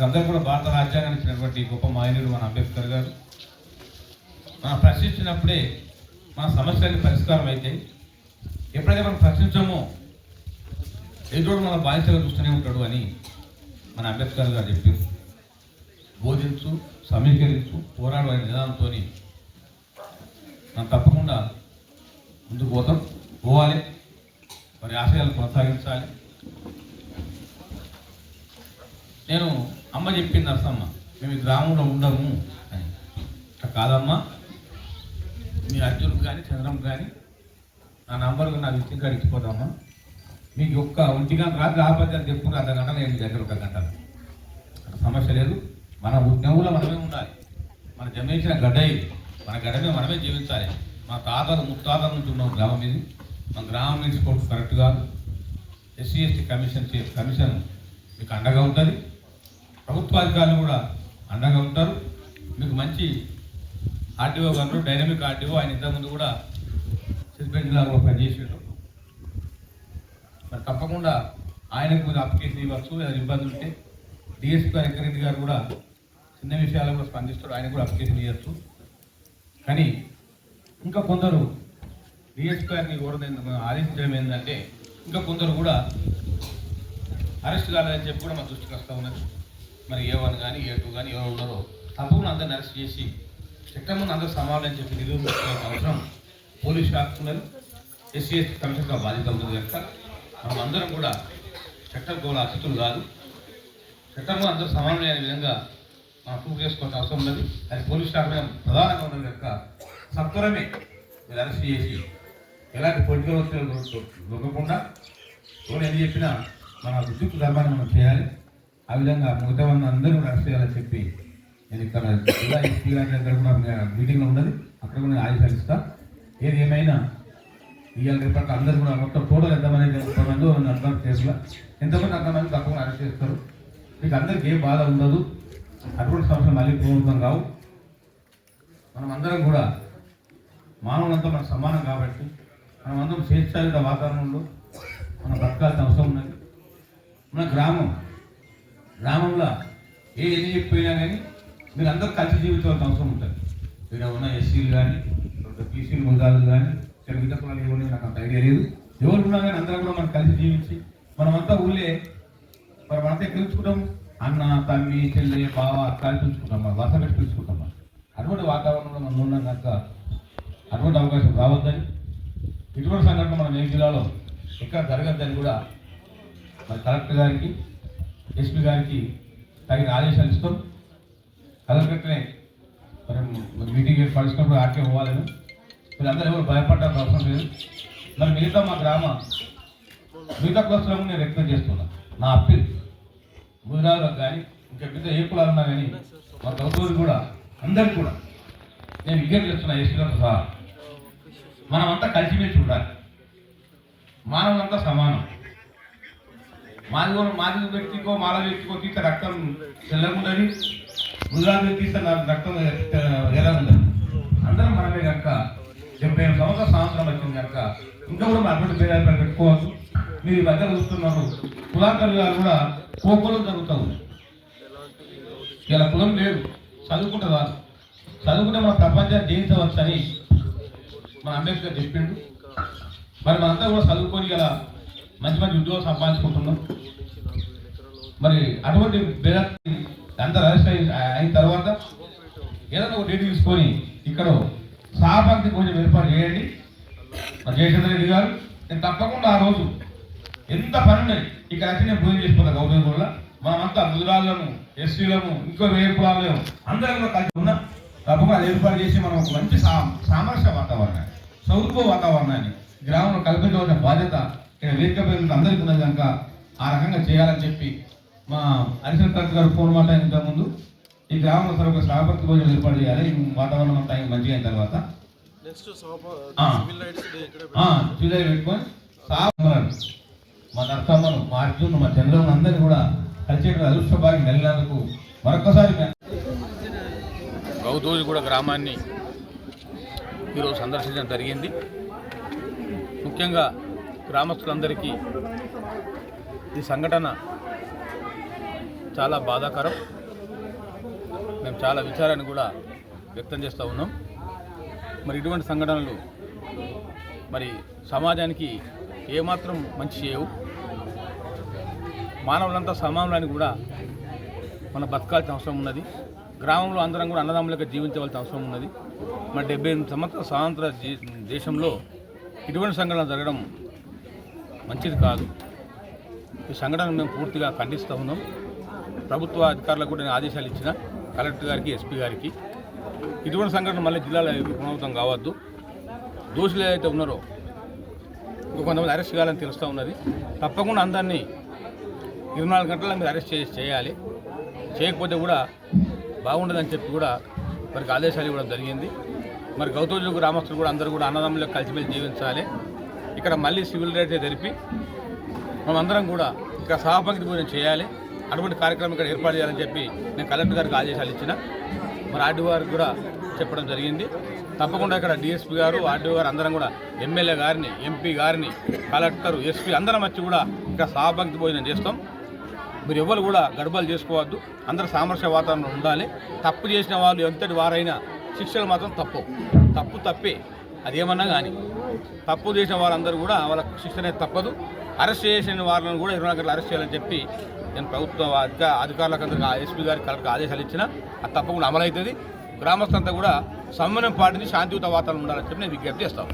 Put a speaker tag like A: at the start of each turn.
A: మనకందరూ కూడా భారత రాజ్యాంగానికి ఇచ్చినటువంటి గొప్ప మాయనుడు మన అంబేద్కర్ గారు. మనం ప్రశ్నించినప్పుడే మన సమస్యలన్నీ పరిష్కారం అయితే ఎప్పుడైతే మనం ప్రశ్నించామో ఎదురు మన బాధ్యతగా చూస్తూనే ఉంటాడు అని మన అంబేద్కర్ గారు చెప్పారు. బోధించు సమీకరించు పోరాడు అనే నిదానంతో మనం తప్పకుండా ముందుకు పోతాం. పోవాలి. మరి ఆశయాలు కొనసాగించాలి. నేను అమ్మ చెప్పింది నరసమ్మ మేము గ్రామంలో ఉండము అని. కాదమ్మా. మీ అర్జున్కి కానీ చంద్రం కానీ నా నంబర్కు నా విషయం కాడ ఇచ్చిపోతామా మీకు ఒక్క ఒంటి రాత్రి ఆపత్యాలు చెప్పుకుని అర్ధ గంట నేను దగ్గర ఒక గంట. సమస్య లేదు. మన ఉద్యోగంలో మనమే ఉండాలి. మన జన్మించిన గడ్డ ఇది. మన గడ్డమే మనమే జీవించాలి. మా తాతలు ముత్తాతల నుంచి ఉన్న గ్రామం ఇది. మన గ్రామం నుంచి కొడుకు కరెక్ట్ కాదు. ఎస్సీ ఎస్టీ కమిషన్ చే- కమిషన్ మీకు అండగా ఉంటుంది. ప్రభుత్వాధికారులు కూడా అండగా ఉంటారు. మీకు మంచి ఆర్టీఓ గారు డైనమిక్ ఆర్టీఓ ఆయన ఇంతకుముందు కూడా సిద్దిపేట జిల్లాలో పనిచేసాడు మరి తప్పకుండా ఆయనకు మీరు అప్లికేషన్ ఇవ్వచ్చు ఏదైనా ఇబ్బంది ఉంటే డిఎస్పీ గారు గారు కూడా చిన్న విషయాలు కూడా స్పందిస్తారు ఆయన కూడా అప్లికేషన్ ఇవ్వచ్చు కానీ ఇంకా కొందరు డిఎస్పీ గారిని కూడా ఆదేశించడం ఏంటంటే ఇంకా కొందరు కూడా అరెస్ట్ కాలేదని చెప్పి కూడా మన దృష్టికి వస్తూ ఉన్నది. మరి ఏ వన్ కానీ ఏ టూ కానీ ఎవరు ఉన్నారో తప్పకుండా అందరిని అరెస్ట్ చేసి చట్టం ముందు అందరూ సమాధానం చెప్పి నిరూపించుకోవాల్సిన అవసరం పోలీస్ శాఖ ఉన్నది ఎస్సీ కమిషన్గా బాధ్యత ఉంటుంది కనుక మనం అందరం కూడా చట్టం కూడా అతిథులు కాదు. చట్టంలో అందరూ సమానమైన విధంగా మనం ప్రూవ్ చేసుకోవాల్సిన అవసరం ఉన్నది. అది పోలీస్ శాఖ మీద ప్రధానంగా ఉన్నది కనుక సత్వరమే మీరు అరెస్ట్ చేసి ఎలాంటి పొలిటికల్ ఒత్తిడి దొరకకుండా ఎవరు ఏం చెప్పినా మన విద్యుత్ ధర్మాన్ని మనం చేయాలి. ఆ విధంగా మిగతా వాళ్ళని అందరూ కూడా అరెస్ట్ చేయాలని చెప్పి నేను ఇక్కడ జిల్లా ఎస్పీ గారి దగ్గర కూడా మీటింగ్లో ఉన్నది. అక్కడ కూడా నేను ఆదేశాలిస్తా ఏది ఏమైనా ఇవాళ రేపటి అందరూ కూడా మొత్తం టోటల్ ఎంతమంది ఎంతమంది అర్థం కేసులో ఎంతమంది అంతమంది తప్పకుండా అరెస్ట్ చేస్తారు. మీకు అందరికి ఏ బాధ ఉండదు. అటువంటి సమస్యలు మళ్ళీ పూర్వకం కావు మనం అందరం కూడా మానవులంతా మనకు సమానం కాబట్టి మనం అందరం స్వేచ్ఛాయుత వాతావరణంలో మనం బ్రతకాల్సిన అవసరం ఉన్నది. మన గ్రామం గ్రామంలో ఏ ఎన్ని చెప్పినా కానీ మీరు అందరూ కలిసి జీవించవలసిన అవసరం ఉంటుంది. ఇక్కడ ఉన్న ఎస్సీలు కానీ బీసీలు ముదాలు కానీ మిగతా కులాలు ఏమని నాకు అంత ఐడియా లేదు. ఎవరు ఉన్నా కానీ అందరం కూడా మనం కలిసి జీవించి మనమంతా ఊళ్ళే మరి మనంతా పిలుచుకుంటాం అన్న తమ్మి చెల్లి బావ అక్క పిలుచుకుంటాం మనం వరుస పెట్టి పిలుచుకుంటాం మనం. అటువంటి వాతావరణంలో మనం ఉన్నాం కనుక అటువంటి అవకాశం రావద్దని ఇటువంటి సంఘటన మన ఏ జిల్లాలో ఎక్కడ జరగద్దని కూడా మరి కలెక్టర్ గారికి ఎస్పీ గారికి తగిన ఆదేశాలు ఇస్తాం. కలెక్టర్నే మరి మీటింగ్ ఏర్పడిచినప్పుడు ఆర్కే పోవాలని వీళ్ళందరూ ఎవరు భయపడాల్సిన అవసరం లేదు. మరి మిగతా మా గ్రామ మిగతా కులస్తులను నేను వ్యక్తం చేస్తున్నా. నా అప్పీల్ ముదిరాజులకు కానీ ఇంకా మిగతా ఏ కులాలు ఉన్నా కానీ మా ప్రభుత్వం కూడా అందరికి కూడా నేను విజ్ఞప్తి చేస్తున్నా ఎస్పీలతో సహా. మనమంతా కలిసిమెలిసి ఉండాలి. మానవులంతా సమానం. మాది మాది వ్యక్తికో మాల వ్యక్తికో తీస్తే రక్తం తెల్లగుండదు గుజరాత్ తీస్తే రక్తం ఎలా ఉండదు అందరం మనమే కనుక డెబ్బై ఏడు సంవత్సరాల సంవత్సరం వచ్చింది కనుక ఇంకా కూడా మన అటువంటి భేదాలు పెట్టుకోవచ్చు. మీరు ఈ మధ్య చూస్తున్నారు కులాకర్లు గారు కూడా కోకోలు జరుగుతావు ఇలా కులం లేదు చదువుకుంటే రాదు. చదువుకుంటే మన ప్రపంచాన్ని జయించవచ్చని మన అంబేద్కర్ చెప్పిండు. మరి మనంతా కూడా చదువుకొని ఇలా మంచి మంచి ఉద్యోగం సంపాదించుకుంటున్నాం. మరి అటువంటి బెదర్ని అంత అరెస్ట్ అయిన తర్వాత ఏదైనా ఒక డేట్ తీసుకొని ఇక్కడ సహపంక్తి కొంచెం ఏర్పాటు చేయండి. మరి జయచంద్ర రెడ్డి గారు నేను తప్పకుండా ఆ రోజు ఎంత పని ఉన్నది ఇక్కడ వచ్చి నేను పూజ చేసుకున్నా గౌరవం కూడా మనమంతా ముదురాళ్ళము ఎస్సీలము ఇంకో వేరే కులాలు అందరం కూడా కలిసి ఉన్నా తప్పకుండా అది ఏర్పాటు చేసి మనం ఒక మంచి సా సామరస్య వాతావరణాన్ని చదువుకో వాతావరణాన్ని గ్రామంలో కల్పించవలసిన బాధ్యత ఇక్కడ వేదిక పేరు అందరికీ ఉన్నది కనుక ఆ రకంగా చేయాలని చెప్పి మా హరిశంకర్ కర్త గారు ఫోన్ మాట్లాడిన ముందు ఈ గ్రామంలో సరే ఒక స్థాపతి భోజనం ఏర్పాటు చేయాలి. ఈ వాతావరణం అంతా మంచిగా అయిన తర్వాత. పెట్టుకొని మా నర్సమ్మను మా అర్జున్ మా చంద్రబాబు అందరినీ కూడా కలిసేటువంటి అదృష్ట భాగ్యం కలిగినందుకు మరొకసారి గౌతూజిగూడ గ్రామాన్ని ఈరోజు సందర్శించడం జరిగింది. ముఖ్యంగా గ్రామస్తులందరికీ ఈ సంఘటన చాలా బాధాకరం. మేము చాలా విచారాన్ని కూడా వ్యక్తం చేస్తూ ఉన్నాం. మరి ఇటువంటి సంఘటనలు మరి సమాజానికి ఏమాత్రం మంచి చేయవు. మానవులంతా సమానులని కూడా మనం బతకాల్సిన అవసరం ఉన్నది. గ్రామంలో అందరం కూడా అన్నదమ్ములుగా జీవించవలసిన అవసరం ఉన్నది. మరి డెబ్బై ఎనిమిది సంవత్సరాల స్వాతంత్ర దేశంలో ఇటువంటి సంఘటన జరగడం మంచిది కాదు. ఈ సంఘటన మేము పూర్తిగా ఖండిస్తూ ఉన్నాం. ప్రభుత్వ అధికారులకు కూడా నేను ఆదేశాలు ఇచ్చిన కలెక్టర్ గారికి ఎస్పీ గారికి. ఇటువంటి సంఘటన మళ్ళీ జిల్లాలో పునరావృతం కావద్దు. దోషులు ఏదైతే ఉన్నారో కొంతమంది అరెస్ట్ కావాలని తెలుస్తూ ఉన్నది. తప్పకుండా అందరినీ ఇరవై నాలుగు గంటల మీరు అరెస్ట్ చేసి చేయాలి. చేయకపోతే కూడా బాగుండదని చెప్పి కూడా వారికి ఆదేశాలు ఇవ్వడం జరిగింది. మరి గౌతమ గ్రామస్తులు కూడా అందరూ కూడా అన్నదమ్ములకు కలిసిమెలిసి జీవించాలి. ఇక్కడ మళ్ళీ సివిల్ రైట్స్ జరిపి మనమందరం కూడా ఇక్కడ సహపంక్తి భోజనం చేయాలి. అటువంటి కార్యక్రమం ఇక్కడ ఏర్పాటు చేయాలని చెప్పి నేను కలెక్టర్ గారికి ఆదేశాలు ఇచ్చిన. మరి ఆర్డీ గారికి కూడా చెప్పడం జరిగింది. తప్పకుండా ఇక్కడ డిఎస్పీ గారు ఆర్డీఓ గారు అందరం కూడా ఎమ్మెల్యే గారిని ఎంపీ గారిని కలెక్టర్ ఎస్పీ అందరం వచ్చి కూడా ఇక్కడ సహపంక్తి భోజనం చేస్తాం. మీరు ఎవరు కూడా గడబలు చేసుకోవద్దు. అందరూ సామరస్య వాతావరణం ఉండాలి. తప్పు చేసిన వాళ్ళు ఎంతటి వారైనా శిక్షలు మాత్రం తప్పు. తప్పు తప్పే. అది ఏమన్నా కానీ తప్పు చేసిన వారందరూ కూడా వాళ్ళ శిక్ష అనేది తప్పదు. అరెస్ట్ చేసిన వాళ్ళని కూడా ఇరవై నాలుగు గంటలు అరెస్ట్ చేయాలని చెప్పి నేను ప్రభుత్వ అధిక అధికారులకు అందరికీ ఎస్పీ గారికి కలెక్టర్ ఆదేశాలు ఇచ్చిన అది తప్పకుండా అమలవుతుంది. గ్రామస్తులంతా కూడా సమన్వయం పాటించి శాంతియుత వాతావరణం ఉండాలని చెప్పి నేను విజ్ఞప్తి చేస్తాను